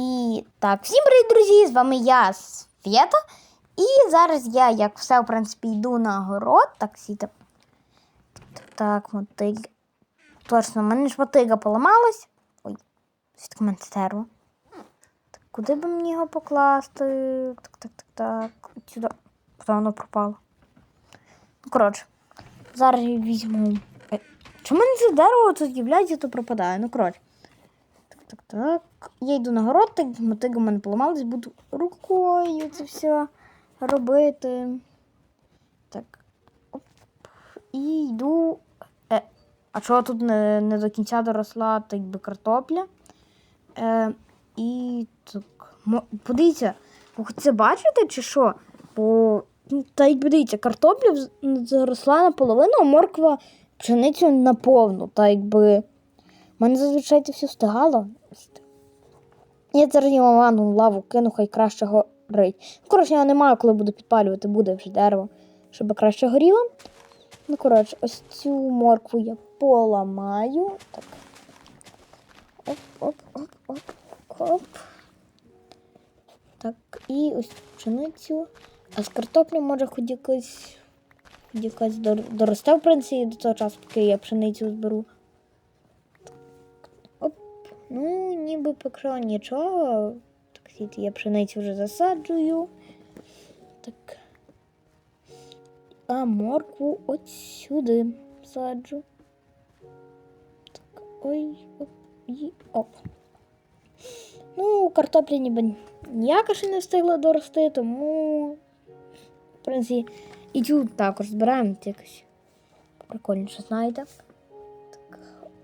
І так, всім привіт, друзі! З вами я, Свєта. І зараз я, як все, в принципі, йду на город. Так, сіте. Так, мотига. Точно, в мене ж мотига поламалась. Ой, звідки в мене стерво. Так, куди би мені його покласти? Так, так, так, так. От Сюди. Куди воно пропало? Ну, коротше, зараз я візьму. Е, Чому мене це дерево тут з'являється, то пропадає? Ну, коротше. Так, так, так. Я йду на город, так мотига в мене поламалась, буду рукою це все робити. Так. Оп. І йду. Е, а чого тут не, не до кінця доросла так би картопля? Е, і так. Подивіться, ви це бачите чи що? Бо ну, та якби дивіться, картопля заросла наполовину, а морква пшеницю наповну. Та якби. Мене зазвичай це все встигало. Я його ванну лаву кину, хай краще горить. Коротше, його немає, коли буду підпалювати, буде вже дерево, щоб краще горіло. Ну, коротше, ось цю моркву я поламаю. Так. Оп, оп, оп, оп, оп. Так, і ось пшеницю. А з картоплі може хоч якось, хоч якось доросте, в принципі, до того часу, поки я пшеницю зберу. Ну, ніби поки нічого. Так, сіти, я пшеницю вже засаджую. Так. А моркву от сюди саджу. Так, ой, оп, і оп. Ну, картопля ніби ніяка ще не встигла дорости, тому. В принципі, і цю також збираємо якось прикольніше, знаєте.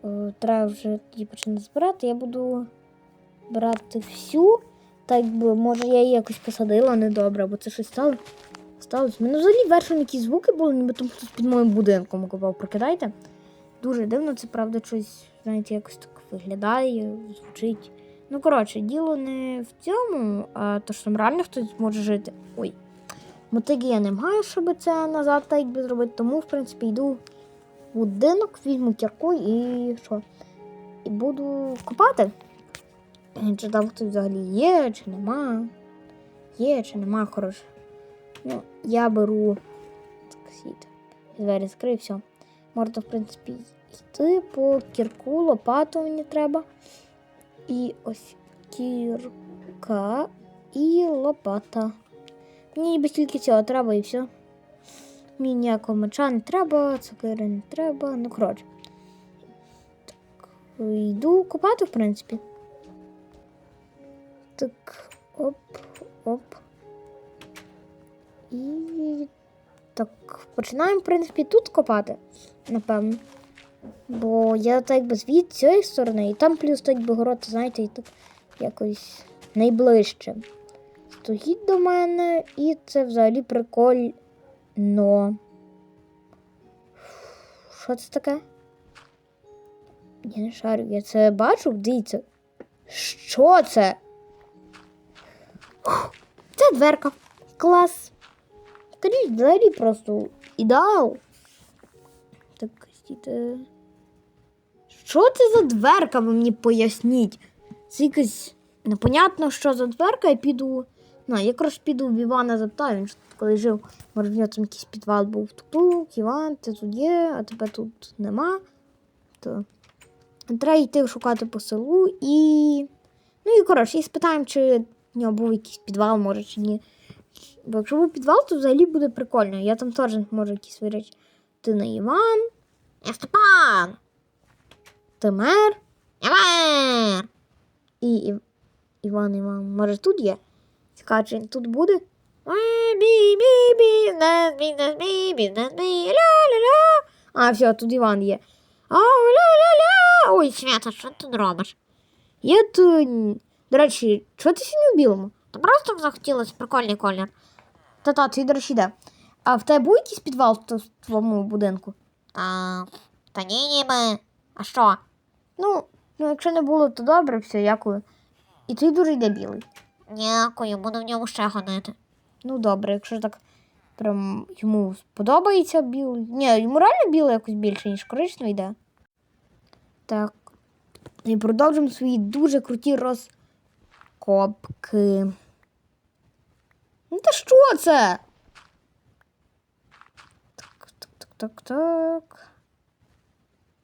Е, треба вже її починати збирати. Я буду брати всю. Так би, може, я її якось посадила недобре, або це щось стало. Сталося. Мене взагалі вершом якісь звуки були, ніби там хтось під моїм будинком копав. Прокидайте. Дуже дивно, це правда щось, знаєте, якось так виглядає, звучить. Ну, коротше, діло не в цьому, а то, що там реально хтось може жити. Ой. Мотиги я не маю, щоб це назад так якби зробити, тому, в принципі, йду будинок, візьму кірку і що? І буду копати. Чи там хтось взагалі є, чи нема. Є, чи нема, хороше. Ну, я беру так, сіт. Двері закрив, все. Можна, в принципі, йти по кірку, лопату мені треба. І ось кірка і лопата. Мені без тільки цього треба і все. Мені ніякого меча не треба, цукери не треба. Ну, коротше. Так, йду копати, в принципі. Так, оп, оп. І так, починаємо, в принципі, тут копати, напевно. Бо я так якби звід цієї сторони, і там плюс так би город, знаєте, і так якось найближче. Стоїть до мене, і це взагалі прикольно. Що це таке? Я не шарю, я це бачу, дивіться. Що це? Це дверка. Клас. Скоріше, взагалі просто ідеал. Так, стійте. Що це за дверка, ви мені поясніть? Це якось непонятно, що за дверка, я піду. Ну, я якраз піду в Івана запитаю, він коли жив, може в нього там якийсь підвал був. Тук, Іван, ти тут є, а тебе тут нема. То треба йти шукати по селу і. Ну і коротше, і спитаємо, чи в нього був якийсь підвал, може, чи ні. Бо якщо був підвал, то взагалі буде прикольно. Я там теж можу якісь речі. Ти не Іван. Я Степан. Ти мер. Я мер. І Іван Іван, може тут є? Він тут буде? А, все, тут Іван є. Ля-ля-ля. Ой, Свята, що ти тут робиш? Я тут... До речі, чого ти сьогодні в білому? Та просто захотілося прикольний колір. Та-та, ти, до речі, де? А в тебе був якийсь підвал в твоєму будинку? Та, та ні, ніби. А що? Ну, ну, якщо не було, то добре, все, дякую. І ти дуже йде білий. Дякую, буду в ньому ще ходити. Ну, добре, якщо так прям йому сподобається білий. Ні, йому реально білий якось більше, ніж коричневий йде. Так. І продовжимо свої дуже круті роз... копки. Ну та що це? Так, так, так, так, так.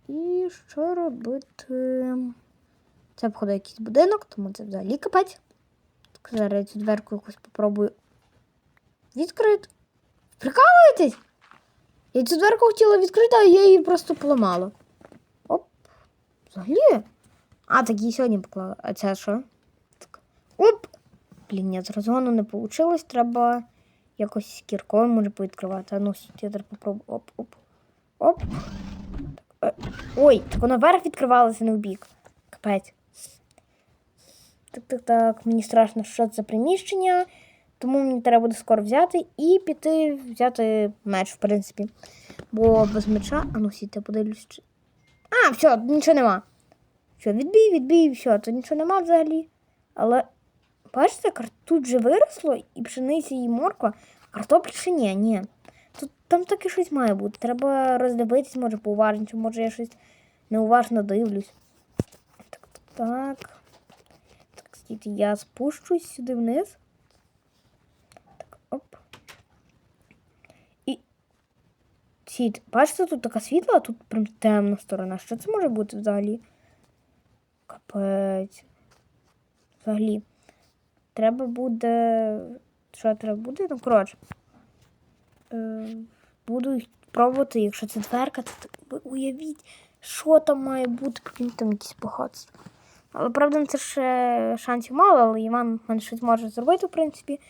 І що робити? Це входить якийсь будинок, тому це взагалі капець. Зараз я цю дверку якусь попробую відкрити. Прикалуєтесь? Я цю дверку хотіла відкрити, а я її просто поламала. Оп. Взагалі. А, так її сьогодні поклала. А це що? Так. Оп! Блін, ні, з розгону не вийшло. Треба якось кіркою може повідкривати. А ну, я зараз попробую. Оп, оп. Е, Ой, так воно вверх відкривалося, не в бік. Капець. Так, так, так. Мені страшно, що це за приміщення. Тому мені треба буде скоро взяти і піти взяти меч, в принципі. Бо без меча. А ну сіте, подивлюсь. А, все, нічого нема. Все, відбій, відбій, все, то нічого нема взагалі. Але бачите, тут же виросло і пшениця, і морква, а картоплі ще ні, ні. Тут там таке щось має бути. Треба роздивитись, може, поуважніше, може я щось неуважно дивлюсь. Так, так, так. Так, я спущусь сюди вниз. Так, оп. І. Сіть, бачите, тут така світла, а тут прям темна сторона. Що це може бути взагалі? Капець. Взагалі. Треба буде. Що треба буде? Ну, коротше. Е, буду пробувати, якщо це дверка, то уявіть, що там має бути, прикинь, там якісь багатства. Але правда, це ще шансів мало, але Іван мене щось може зробити, в принципі.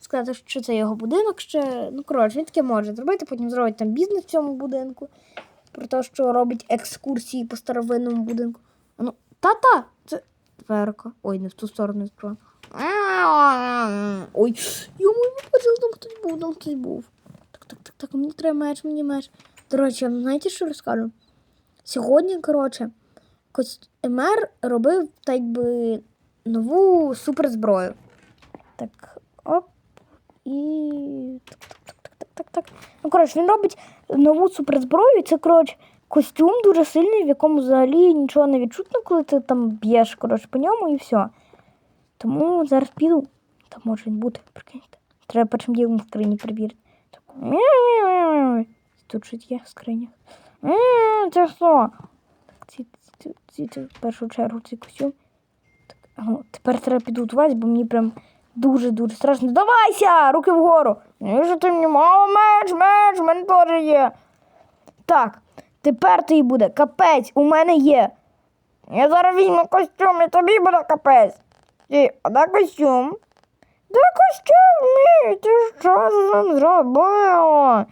Сказати, що це його будинок ще. Ну, коротше, він таке може зробити, потім зробить там бізнес в цьому будинку. Про те, що робить екскурсії по старовинному будинку. Ну, та-та, це дверка. Ой, не в ту сторону відкрила. Ой, йому не бачив, там хтось був, там хтось був. Так, так, так, так, мені треба меч, мені меч. До речі, знаєте, що розкажу? Сьогодні, коротше, Мер робив так би нову суперзброю. Так, оп. І. Так, так, так. Ну, коротше, він робить нову суперзброю. Це, коротше, костюм дуже сильний, в якому взагалі нічого не відчутно, коли ти там б'єш, коротше, по ньому і все. Тому зараз піду. Там може він бути, прикиньте. Треба першим ділом в скрині перевірити. Так. Тут щось є в скринях. Це що? Так, ці, ці, в першу чергу цей костюм. Так, ну, тепер треба підготуватися, бо мені прям дуже-дуже страшно. Давайся! Руки вгору! Ну, що ти мені мав меч, меч, в мене теж є. Так, тепер тобі буде капець, у мене є. Я зараз візьму костюм, і тобі буде капець. Ти, а де костюм? Де костюм мій? Ти що з зробила?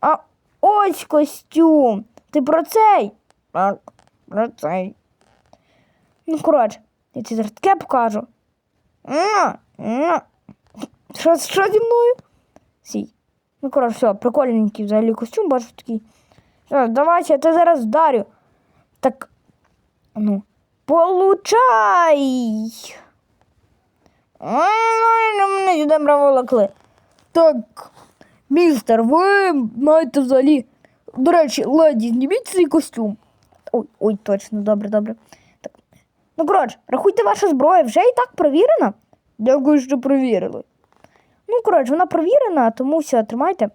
А ось костюм. Ти про цей? Так, про цей. Ну, коротше, я тобі зараз таке покажу. Що, що зі мною? Сій. Ну, коротше, все, прикольненький взагалі костюм, бачу такий. Все, давайте, я тебе зараз вдарю. Так, ну, получай! Ой, ну мене сюди проволокли. Так, містер, ви маєте взагалі. До речі, леді, зніміть цей костюм. Ой, ой, точно, добре, добре. Так. Ну, коротше, рахуйте, ваша зброя вже і так провірена. Дякую, що провірили. Ну, коротше, вона провірена, тому все, тримайте.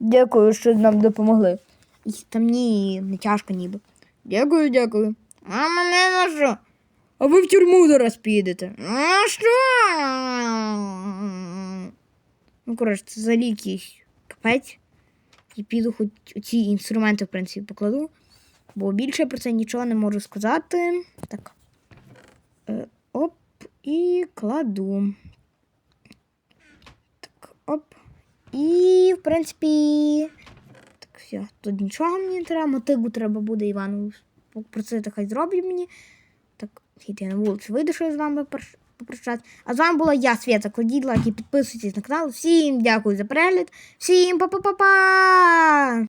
Дякую, що нам допомогли. І там ні, не тяжко ніби. Дякую, дякую. А мене на що? А ви в тюрму зараз підете. А що? Ну, коротше, це за якийсь капець. І піду хоч ці інструменти, в принципі, покладу. Бо більше про це нічого не можу сказати. Так. Е, оп, і кладу. Так, оп. І, в принципі. Так, все. Тут нічого мені не треба. Мотигу треба буде Івану. Про це хай зробить мені. Так, я на вулицю вийду, що я з вами попрощатися. А з вами була я, Свята. Кладіть лайки, підписуйтесь на канал. Всім дякую за перегляд. Всім па-па-па-па!